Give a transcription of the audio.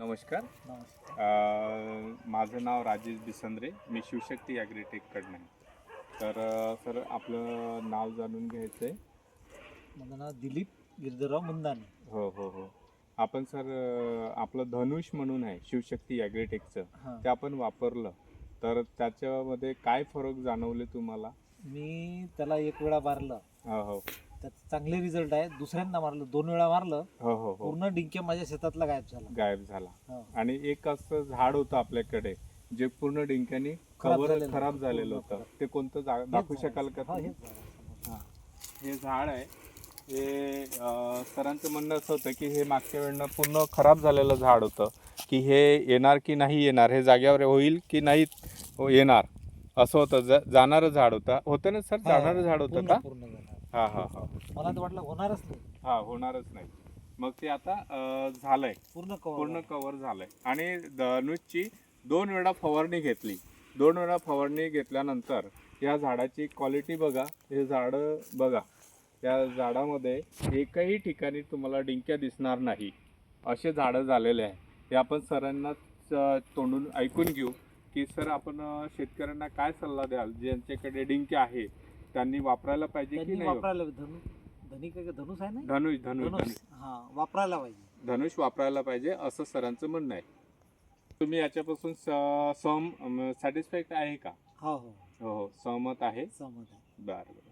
नमस्कार. नमस्कार. अ, माझं नाव राजेश बिसंद्रे. मी शिवशक्ती ॲग्रीटेककडनं आहे तर अ, सर आपलं नाव जाणून घ्यायचं आहे माझं नाव दिलीप गिरधरराव मुंदाने. हो हो हो. आपण सर अ, आपलं धनुष म्हणून आहे शिवशक्ती ॲग्रीटेकचं. हां. ते आपण वापरलं. तर त्याच्यामध्ये काय फरक जाणवले तुम्हाला? मी त्याला एक वेळा मारलं. हो हो. चांगले रिझल्ट आहे दुसऱ्यांदा मारलं दोन वेळा मारलं हो हो हो पूर्ण डिंक्या माझ्या शेतातला गायब झाला गायब झाला हो. आणि एक असं झाड होतं आपल्याकडे जे पूर्ण डिंक्यानी खराब कवर झालेलं खराब होतं, झालेलं होतं. ते कोणतं दाखवू. शकाल का हा, तुम्ही? हेच. हा. हे झाड आहे हे अं, सरांचं म्हणणं असं होतं की हे मागच्या वेळेनं पूर्ण खराब झालेलं झाड होतं की हे येणार की नाही येणार हे जाग्यावर होईल की नाही हो, येणार असं होतं ज- जाणारं झाड होतं होतं ना सर जाणारं झाड होतं पूर्ण- का पूर्ण झालं. हा हा हा. मला तर वाटलं होणारच नाही. हा होणारच नाही. मग ते आता अं, झालंय. पूर्ण cover पूर्ण झालं. कव्हर झालंय. आणि धनुषची दोन वेळा फवारणी घेतली. दोन वेळा फवारणी घेतल्यानंतर या झाडाची क्वालिटी बघा. हे झाड बघा. या झाडामध्ये एकही ठिकाणी तुम्हाला डिंक्या दिसणार नाही. असे झाडं झालेले आहे. हे आपण सरांनाच अ, तोंडून ऐकून घेऊ की सर आपण अ, शेतकऱ्यांना काय सल्ला द्याल? ज्यांच्याकडे डिंक्या आहे त्यांनी वापरायला पाहिजे की त्यांनी नाही? वापरायला धनु धनुष आहे ना धनुष धनुष धनुष. धनुष. हा वापरायला पाहिजे. धनुष वापरायला पाहिजे असं सरांचं म्हणणं आहे. तुम्ही याच्यापासून स- सम सॅटिस्फाईड आहे का? हो हो. हो हो. सहमत आहे? सहमत आहे. बरं बरं.